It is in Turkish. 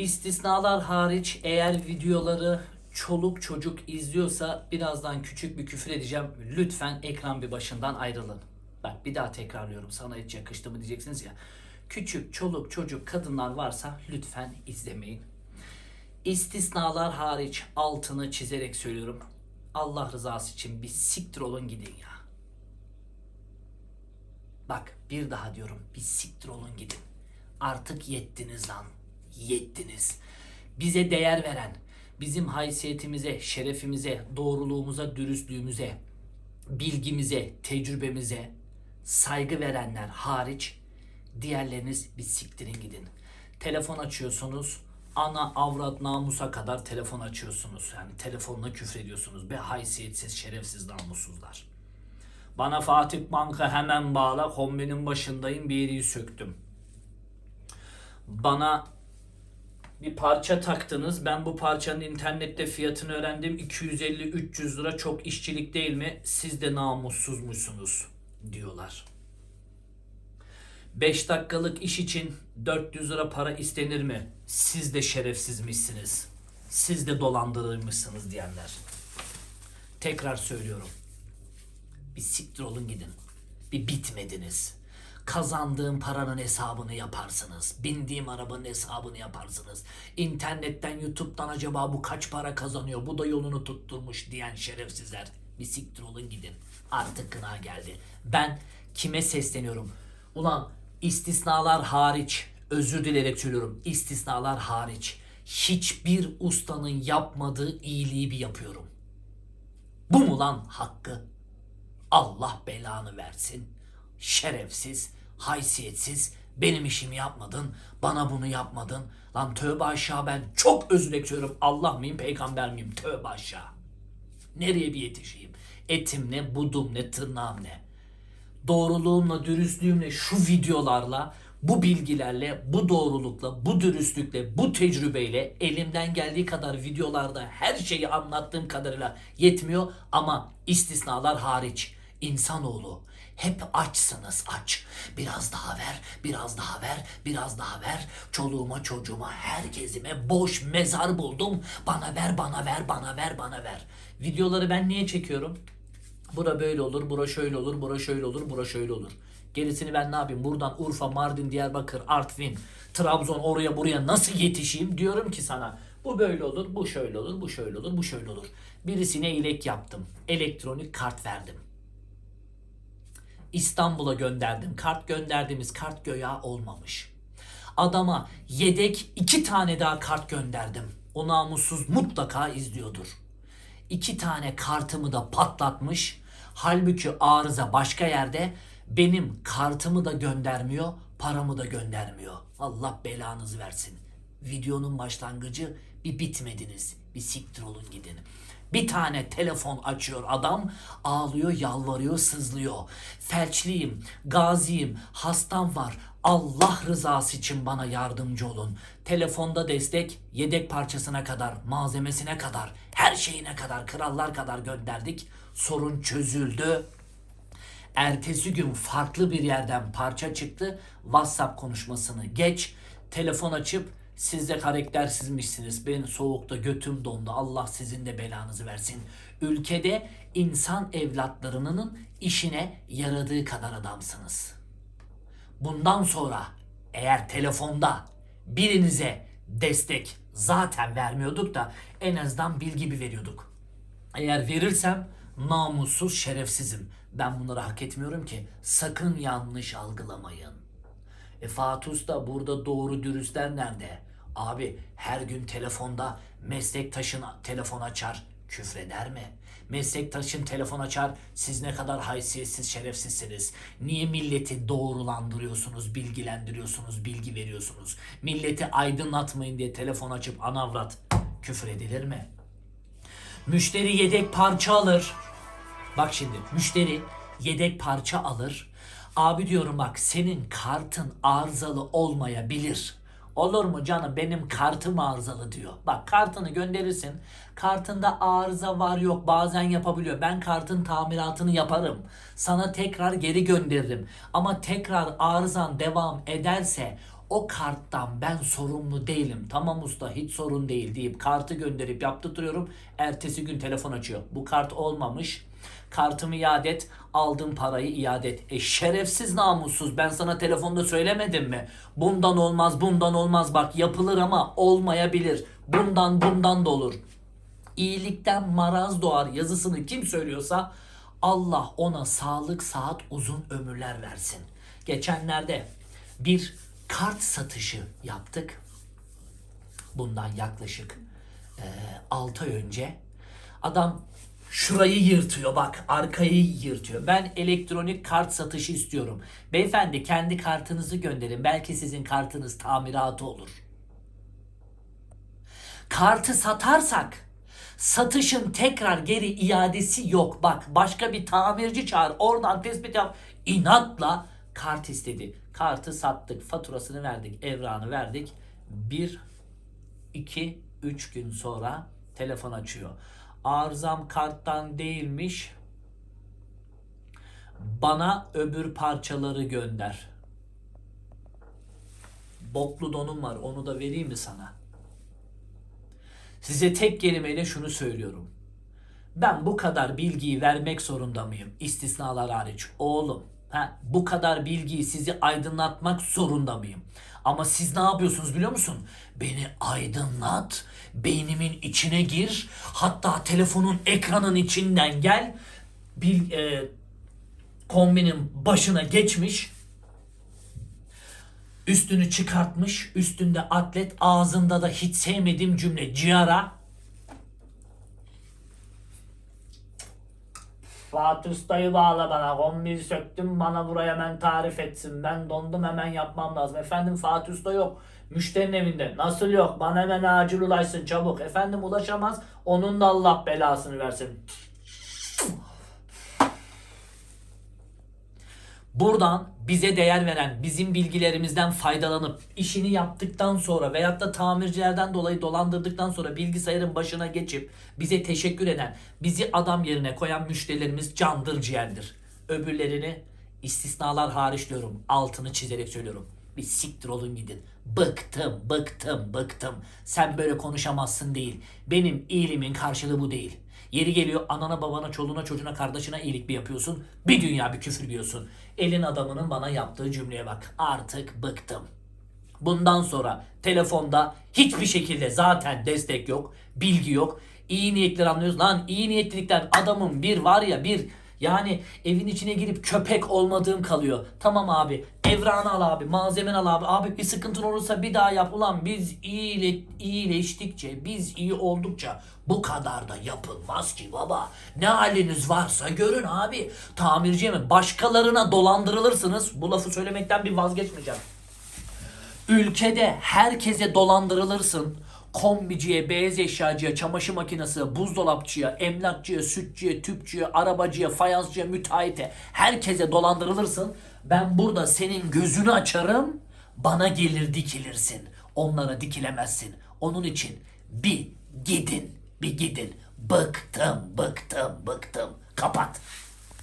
İstisnalar hariç eğer videoları çoluk çocuk izliyorsa birazdan küçük bir küfür edeceğim. Lütfen ekran bir başından ayrılın. Bak bir daha tekrarlıyorum sana hiç yakıştı mı diyeceksiniz ya. Küçük çoluk çocuk kadınlar varsa lütfen izlemeyin. İstisnalar hariç altını çizerek söylüyorum. Allah rızası için bir siktir olun gidin ya. Bak bir daha diyorum bir siktir olun gidin. Artık yettiniz lan. Yettiniz. Bize değer veren, bizim haysiyetimize, şerefimize, doğruluğumuza, dürüstlüğümüze, bilgimize, tecrübemize saygı verenler hariç diğerleriniz bir siktirin gidin. Telefon açıyorsunuz. Ana avrat namusa kadar telefon açıyorsunuz. Yani telefonla küfrediyorsunuz. Be haysiyetsiz, şerefsiz namussuzlar. Bana Fatih Banka hemen bağla. Kombinin başındayım bir yeri söktüm. Bana bir parça taktınız. Ben bu parçanın internette fiyatını öğrendim. 250-300 lira çok işçilik değil mi? Siz de namussuzmuşsunuz diyorlar. 5 dakikalık iş için 400 lira para istenir mi? Siz de şerefsizmişsiniz. Siz de dolandırılmışsınız diyenler. Tekrar söylüyorum. Bir siktir olun gidin. Bir bitmediniz. Kazandığım paranın hesabını yaparsınız. Bindiğim arabanın hesabını yaparsınız. İnternetten, YouTube'dan acaba bu kaç para kazanıyor, bu da yolunu tutturmuş diyen şerefsizler. Bir siktir olun gidin. Artık kına geldi. Ben kime sesleniyorum? Ulan istisnalar hariç, özür dilerek söylüyorum. istisnalar hariç. Hiçbir ustanın yapmadığı iyiliği bir yapıyorum. Bu mu lan hakkı? Allah belanı versin. Şerefsiz, haysiyetsiz, benim işimi yapmadın, bana bunu yapmadın. Lan tövbe aşağı ben çok özür diliyorum. Allah mıyım, peygamber miyim? Tövbe aşağı. Nereye bir yetişeyim? Etim ne, budum ne, tırnağım ne? Doğruluğumla, dürüstlüğümle, şu videolarla, bu bilgilerle, bu doğrulukla, bu dürüstlükle, bu tecrübeyle elimden geldiği kadar videolarda her şeyi anlattığım kadarıyla yetmiyor ama istisnalar hariç insanoğlu hep açsınız aç. Biraz daha ver, biraz daha ver, biraz daha ver. Çoluğuma çocuğuma herkesime boş mezar buldum. Bana ver, bana ver, bana ver, bana ver. Videoları ben niye çekiyorum? Bura böyle olur, bura şöyle olur, bura şöyle olur, bura şöyle olur. Gerisini ben ne yapayım? Buradan Urfa, Mardin, Diyarbakır, Artvin, Trabzon oraya buraya nasıl yetişeyim diyorum ki sana. Bu böyle olur, bu şöyle olur, bu şöyle olur, bu şöyle olur. Birisine ilek yaptım. Elektronik kart verdim. İstanbul'a gönderdim. Kart gönderdiğimiz kart göya olmamış. Adama yedek iki tane daha kart gönderdim. O namussuz mutlaka izliyordur. İki tane kartımı da patlatmış. Halbuki arıza başka yerde benim kartımı da göndermiyor, paramı da göndermiyor. Allah belanızı versin. Videonun başlangıcı bir bitmediniz. Bir siktir olun gidin. Bir tane telefon açıyor adam, ağlıyor, yalvarıyor, sızlıyor. Felçliyim, gaziyim, hastam var. Allah rızası için bana yardımcı olun. Telefonda destek, yedek parçasına kadar, malzemesine kadar, her şeyine kadar, krallar kadar gönderdik. Sorun çözüldü. Ertesi gün farklı bir yerden parça çıktı. WhatsApp konuşmasını geç. Telefon açıp siz de karaktersizmişsiniz. Ben soğukta götüm dondu. Allah sizin de belanızı versin. Ülkede insan evlatlarının işine yaradığı kadar adamsınız. Bundan sonra eğer telefonda birinize destek zaten vermiyorduk da en azından bilgi bir veriyorduk. Eğer verirsem namussuz şerefsizim. Ben bunları hak etmiyorum ki. Sakın yanlış algılamayın. E Fatih Usta burada doğru dürüstler nerede? Abi her gün telefonda meslektaşın telefon açar küfreder mi? Meslektaşın telefon açar siz ne kadar haysiyetsiz şerefsizsiniz. Niye milleti doğrulandırıyorsunuz, bilgilendiriyorsunuz, bilgi veriyorsunuz? Milleti aydınlatmayın diye telefon açıp anavrat küfür edilir mi? Müşteri yedek parça alır. Bak şimdi müşteri yedek parça alır. Abi diyorum bak senin kartın arızalı olmayabilir. Olur mu canım benim kartım arızalı diyor. Bak kartını gönderirsin. Kartında arıza var yok bazen yapabiliyor. Ben kartın tamiratını yaparım. Sana tekrar geri gönderirim. Ama tekrar arızan devam ederse O karttan ben sorumlu değilim. Tamam usta hiç sorun değil deyip kartı gönderip yaptırtıyorum. Ertesi gün telefon açıyor. Bu kart olmamış. Kartımı iade et. Aldığım parayı iade et. E şerefsiz namussuz. Ben sana telefonda söylemedim mi? Bundan olmaz bundan olmaz. Bak yapılır ama olmayabilir. Bundan bundan da olur. İyilikten maraz doğar yazısını kim söylüyorsa Allah ona sağlık saat uzun ömürler versin. Geçenlerde bir kart satışı yaptık. Bundan yaklaşık 6 ay önce adam şurayı yırtıyor bak arkayı yırtıyor. Ben elektronik kart satışı istiyorum. Beyefendi kendi kartınızı gönderin. Belki sizin kartınız tamiratı olur. Kartı satarsak satışın tekrar geri iadesi yok. Bak başka bir tamirci çağır oradan tespit yap. İnatla kart istedi. Kartı sattık faturasını verdik evrağını verdik. Bir, iki, üç gün sonra telefon açıyor. Arızam karttan değilmiş. Bana öbür parçaları gönder. Boklu donum var onu da vereyim mi sana? Size tek kelimeyle şunu söylüyorum. Ben bu kadar bilgiyi vermek zorunda mıyım? İstisnalar hariç. Oğlum, ha, bu kadar bilgiyi sizi aydınlatmak zorunda mıyım? Ama siz ne yapıyorsunuz biliyor musun? Beni aydınlat, beynimin içine gir, hatta telefonun ekranın içinden gel. Bil, e, kombinin başına geçmiş, Üstünü çıkartmış, üstünde atlet, ağzında da hiç sevmediğim cümle ciara. Fatih Usta'yı bağla bana, kombiyi söktüm bana buraya hemen tarif etsin. Ben dondum hemen yapmam lazım. Efendim Fatih Usta yok. Müşterinin evinde. Nasıl yok? Bana hemen acil ulaşsın çabuk. Efendim ulaşamaz. Onun da Allah belasını versin. Buradan bize değer veren, bizim bilgilerimizden faydalanıp işini yaptıktan sonra veyahut da tamircilerden dolayı dolandırdıktan sonra bilgisayarın başına geçip bize teşekkür eden, bizi adam yerine koyan müşterilerimiz candır ciğerdir. Öbürlerini istisnalar hariç diyorum, altını çizerek söylüyorum. Bir siktir olun gidin. Bıktım, bıktım, bıktım. Sen böyle konuşamazsın değil. Benim iyiliğimin karşılığı bu değil. Yeri geliyor anana babana çoluğuna çocuğuna kardeşine iyilik bir yapıyorsun. Bir dünya bir küfür diyorsun. Elin adamının bana yaptığı cümleye bak. Artık bıktım. Bundan sonra telefonda hiçbir şekilde zaten destek yok, bilgi yok. İyi niyetler anlıyoruz. Lan iyi niyetlilikten adamın bir var ya bir yani evin içine girip köpek olmadığım kalıyor. Tamam abi evranı al abi malzemen al abi. Abi bir sıkıntın olursa bir daha yap. Ulan biz iyile, iyileştikçe biz iyi oldukça bu kadar da yapılmaz ki baba. Ne haliniz varsa görün abi. Tamirciye mi? Başkalarına dolandırılırsınız. Bu lafı söylemekten bir vazgeçmeyeceğim. Ülkede herkese dolandırılırsın. Kombiciye, beyaz eşyacıya, çamaşır makinesi, buzdolapçıya, emlakçıya, sütçüye, tüpçüye, arabacıya, fayansçıya, müteahhite herkese dolandırılırsın. Ben burada senin gözünü açarım, bana gelir dikilirsin. Onlara dikilemezsin. Onun için bir gidin, bir gidin. Bıktım, bıktım, bıktım. Kapat.